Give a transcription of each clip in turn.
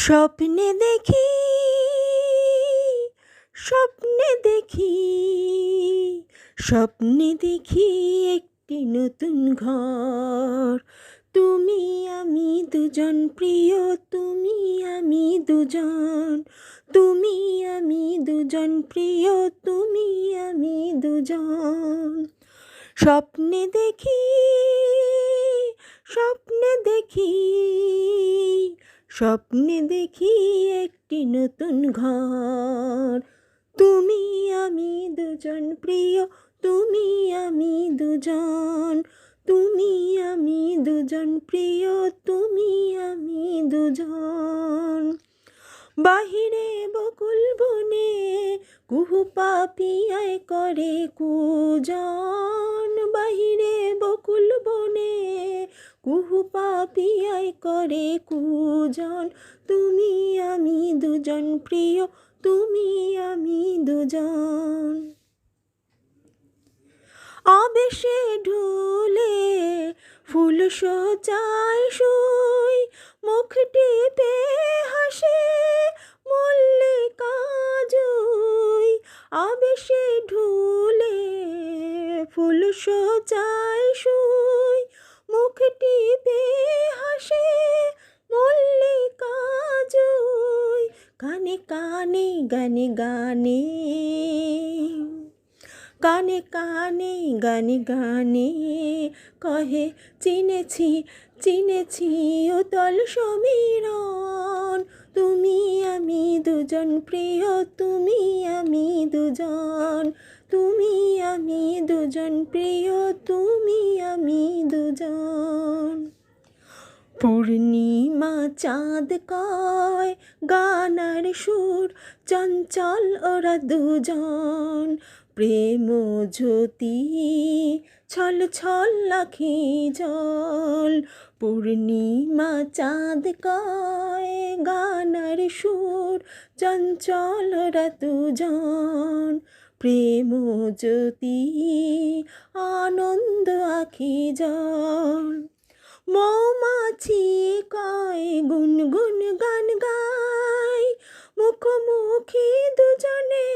স্বপ্নে দেখি স্বপ্নে দেখি স্বপ্নে দেখি একটি নতুন ঘর। তুমি আমি দুজন প্রিয়, তুমি আমি দুজন। তুমি আমি দুজন প্রিয়, তুমি আমি দুজন। স্বপ্নে দেখি স্বপ্নে দেখি স্বপ্নে দেখি একটি নতুন ঘর। তুমি আমি দুজন প্রিয়, তুমি আমি দুজন। তুমি আমি দুজন প্রিয়, তুমি আমি দুজন। বাহিরে বকুল বনে কুহু পাপিয়ায় করে কুজন। কুহু পাপিয়ায় করে কুজন। তুমি আমি দুজন প্রিয়, তুমি আমি দুজন। আবেশে ঢুলে ফুল সজায় শুই মুখটি পে হাসে মল্লিকা জুই। আবেশে ঢুলে ফুল সজায় শুই কানে গানে গানে, কানে কানে গানে গানে, কহে, চিনেছি চিনেছি উতল সমীরণ, তুমি আমি দুজন প্রিয়, তুমি আমি দুজন, তুমি আমি দুজন প্রিয়, তুমি আমি দুজন। পূর্ণিমা চাঁদ কয়, গানার সুর চঞ্চল ওরা দুজন। প্রেম জ্যোতি ছল ছল লাখি জল। পূর্ণিমা চাঁদ কয়, গানার সুর চঞ্চল ওরা দুজন। প্রেম জ্যোতি আনন্দ আখি জল। কয় গুন গান গাই। মুখোমুখি দুজনে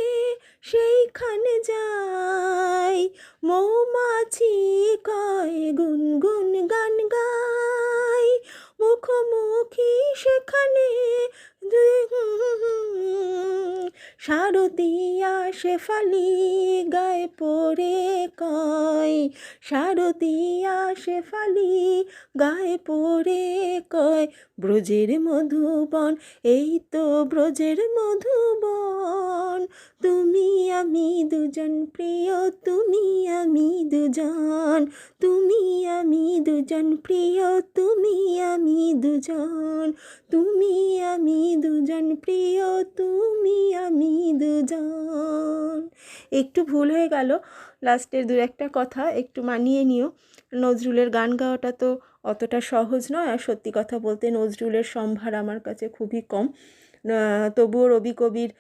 সেইখানে যাই। মৌমাছি কয় গুন গুন গান গাই। মুখোমুখি সেখানে শারদিয়া শেফালি গায়ে পড়ে কয় শারদিয়া শেফালি গায়ে পড়ে কয় ব্রজের মধুবন, এই তো ব্রজের মধুবন। তুমি আমি দুজন প্রিয়, তুমি আমি দুজন। তুমি আমি দুজন প্রিয়, তুমি আমি দুজন। তুমি আমি দুজন প্রিয়, তুমি আমি দুজন একটু ভুল হয়ে গেল। লাস্টের দু একটা কথা একটু মানিয়ে নিও। নজরুলের গান গাওয়াটা তো অতটা সহজ নয় আর সত্যি কথা বলতে নজরুলের সম্ভার আমার কাছে খুবই কম। তবুও রবি কবির